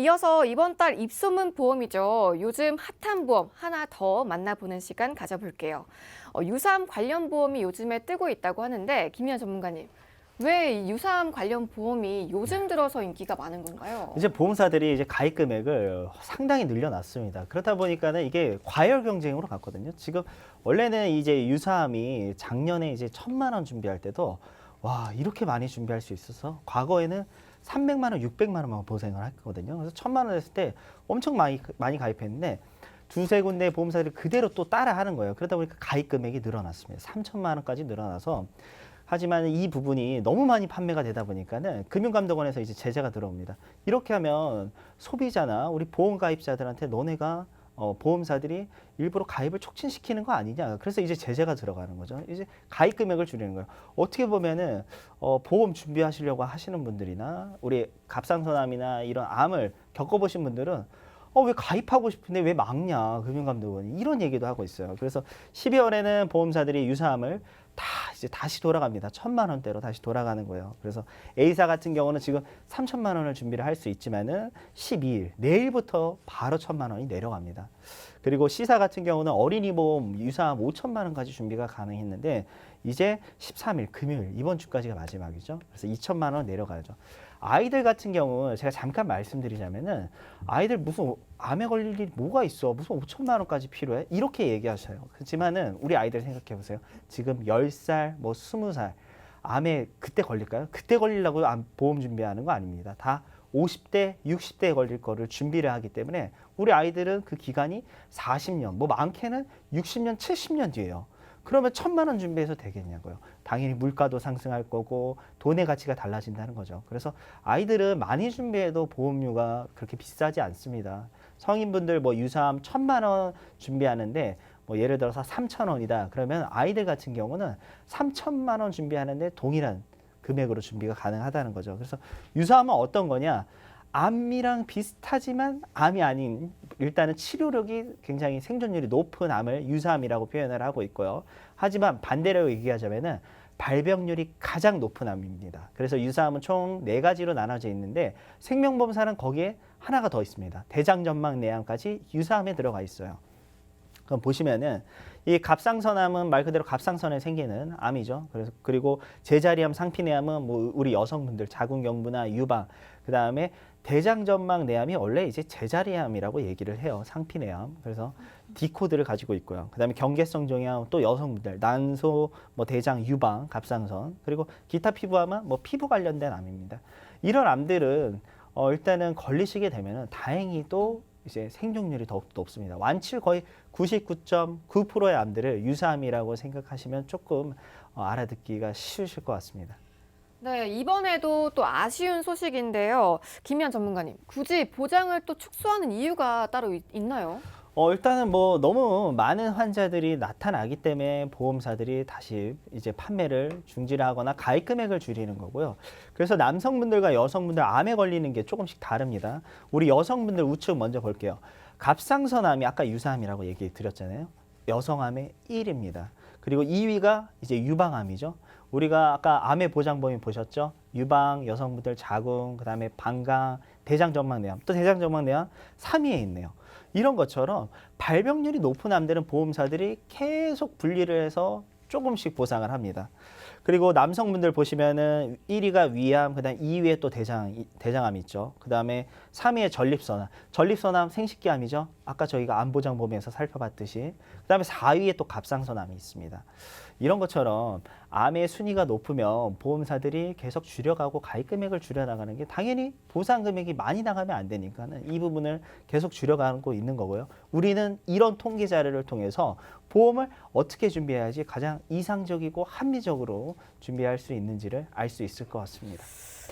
이어서 이번 달 입소문 보험이죠. 요즘 핫한 보험 하나 더 만나보는 시간 가져볼게요. 어, 유사암 관련 보험이 요즘에 뜨고 있다고 하는데 김희연 전문가님. 왜이 유사암 관련 보험이 요즘 들어서 인기가 많은 건가요? 이제 보험사들이 이제 가입 금액을 상당히 늘려놨습니다. 그렇다 보니까는 이게 과열 경쟁으로 갔거든요. 지금 원래는 이제 유사암이 작년에 이제 천만 원 준비할 때도 와 이렇게 많이 준비할 수 있어서 과거에는 300만 원, 600만 원만 보생을 했거든요. 그래서 천만 원 했을 때 엄청 많이 많이 가입했는데 두세 군데 보험사들이 그대로 또 따라 하는 거예요. 그러다 보니까 가입 금액이 늘어났습니다. 3천만 원까지 늘어나서 하지만 이 부분이 너무 많이 판매가 되다 보니까는 금융감독원에서 이제 제재가 들어옵니다. 이렇게 하면 소비자나 우리 보험 가입자들한테 너네가 어, 보험사들이 일부러 가입을 촉진시키는 거 아니냐. 그래서 이제 제재가 들어가는 거죠. 이제 가입 금액을 줄이는 거예요. 어떻게 보면은 어, 보험 준비하시려고 하시는 분들이나 우리 갑상선암이나 이런 암을 겪어보신 분들은 어, 왜 가입하고 싶은데 왜 막냐, 금융감독원이. 이런 얘기도 하고 있어요. 그래서 12월에는 보험사들이 유사암을 다 이제 다시 돌아갑니다. 천만 원대로 다시 돌아가는 거예요. 그래서 A사 같은 경우는 지금 3천만 원을 준비를 할 수 있지만은 12일, 내일부터 바로 천만 원이 내려갑니다. 그리고 C사 같은 경우는 어린이 보험 유사암 5천만 원까지 준비가 가능했는데 이제 13일 금요일 이번 주까지가 마지막이죠. 그래서 2천만 원 내려가죠. 아이들 같은 경우 제가 잠깐 말씀드리자면은 아이들 무슨 암에 걸릴 일이 뭐가 있어 무슨 5천만 원까지 필요해 이렇게 얘기하셔요. 그렇지만은 우리 아이들 생각해 보세요. 지금 10살 뭐 20살 암에 그때 걸릴까요? 그때 걸리려고 암 보험 준비하는 거 아닙니다. 다 50대, 60대에 걸릴 거를 준비를 하기 때문에 우리 아이들은 그 기간이 40년, 뭐 많게는 60년, 70년 뒤에요. 그러면 천만 원 준비해서 되겠냐고요. 당연히 물가도 상승할 거고 돈의 가치가 달라진다는 거죠. 그래서 아이들은 많이 준비해도 보험료가 그렇게 비싸지 않습니다. 성인분들 뭐 유사암 천만 원 준비하는데 뭐 예를 들어서 삼천 원이다. 그러면 아이들 같은 경우는 삼천만 원 준비하는데 동일한 금액으로 준비가 가능하다는 거죠. 그래서 유사암은 어떤 거냐? 암이랑 비슷하지만 암이 아닌 일단은 치료력이 굉장히 생존율이 높은 암을 유사암이라고 표현을 하고 있고요. 하지만 반대로 얘기하자면은 발병률이 가장 높은 암입니다. 그래서 유사암은 총 네 가지로 나눠져 있는데 생명보험사는 거기에 하나가 더 있습니다. 대장전막 내암까지 유사암에 들어가 있어요. 그럼 보시면은 이 갑상선암은 말 그대로 갑상선에 생기는 암이죠. 그래서 그리고 제자리암, 상피내암은 뭐 우리 여성분들 자궁경부나 유방, 그 다음에 대장전막 내암이 원래 이제 제자리암이라고 얘기를 해요. 상피내암. 그래서 D 코드를 가지고 있고요. 그다음에 경계성 종양 또 여성분들 난소, 뭐 대장, 유방, 갑상선 그리고 기타 피부암은 뭐 피부 관련된 암입니다. 이런 암들은 어, 일단은 걸리시게 되면은 다행히도 이제 생존율이 더욱 높습니다. 완치율 거의 99.9%의 암들을 유사암이라고 생각하시면 조금 어, 알아듣기가 쉬우실 것 같습니다. 네, 이번에도 또 아쉬운 소식인데요. 김희연 전문가님, 굳이 보장을 또 축소하는 이유가 따로 있- 있나요? 어, 일단은 뭐 너무 많은 환자들이 나타나기 때문에 보험사들이 다시 이제 판매를 중지를 하거나 가입 금액을 줄이는 거고요. 그래서 남성분들과 여성분들 암에 걸리는 게 조금씩 다릅니다. 우리 여성분들 우측 먼저 볼게요. 갑상선암이 아까 유사암이라고 얘기 드렸잖아요. 여성암의 1입니다. 그리고 2위가 이제 유방암이죠. 우리가 아까 암의 보장 범위 보셨죠? 유방, 여성분들 자궁, 그다음에 방광, 대장전막내암, 또 대장전막내암 3위에 있네요. 이런 것처럼 발병률이 높은 암들은 보험사들이 계속 분리를 해서 조금씩 보상을 합니다. 그리고 남성분들 보시면은 1위가 위암, 그다음 2위에 또 대장 대장암 있죠. 그다음에 3위에 전립선암. 전립선암 생식기암이죠. 아까 저희가 암보장 범위에서 살펴봤듯이. 그다음에 4위에 또 갑상선암이 있습니다. 이런 것처럼 암의 순위가 높으면 보험사들이 계속 줄여가고 가입 금액을 줄여나가는 게 당연히 보상 금액이 많이 나가면 안 되니까는 이 부분을 계속 줄여가고 있는 거고요. 우리는 이런 통계 자료를 통해서 보험을 어떻게 준비해야지 가장 이상적이고 합리적으로 준비할 수 있는지를 알 수 있을 것 같습니다.